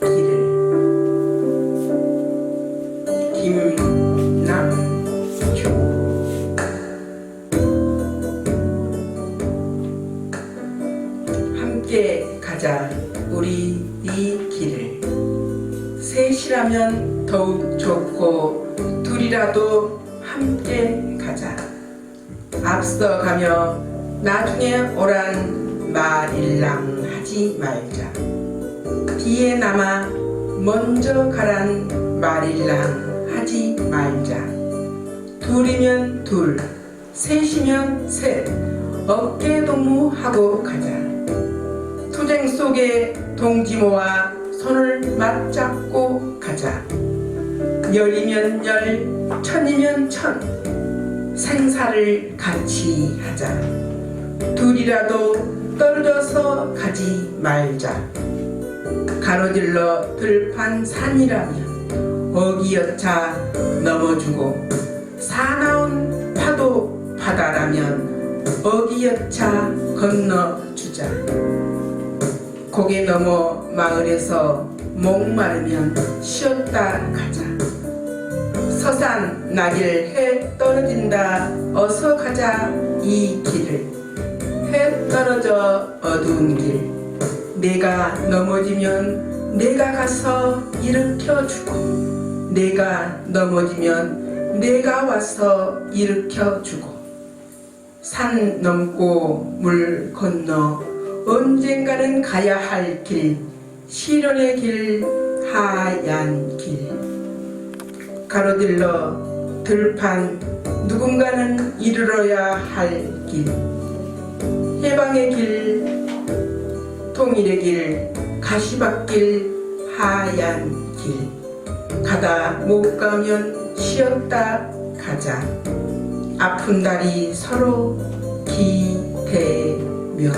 길을. 김남주 함께 가자. 우리 이 길을. 셋이라면 더욱 좋고 둘이라도 함께 가자. 앞서가며 나중에 오란 말일랑 하지 말자. 뒤에 남아 먼저 가란 말일랑 하지 말자. 둘이면 둘 셋이면 셋 어깨 동무하고 가자. 투쟁 속에 동지 모아 손을 맞잡고 가자. 열이면 열 천이면 천 생사를 같이 하자. 둘이라도 떨어져서 가지 말자. 가로질러 들판 산이라면 어기여차 넘어주고 사나운 파도 바다라면 어기여차 건너주자. 고개 넘어 마을에서 목마르면 쉬었다 가자. 서산 낙일 해 떨어진다. 어서 가자 이 길을. 해 떨어져 어두운 길 내가 넘어지면 내가 가서 일으켜주고 내가 넘어지면 내가 와서 일으켜주고. 산 넘고 물 건너 언젠가는 가야 할 길 시련의 길 하얀 길. 가로질러 들판 누군가는 이르러야 할길 해방의 길 통일의 길 가시밭길 하얀 길. 가다 못 가면 쉬었다 가자. 아픈 다리 서로 기대며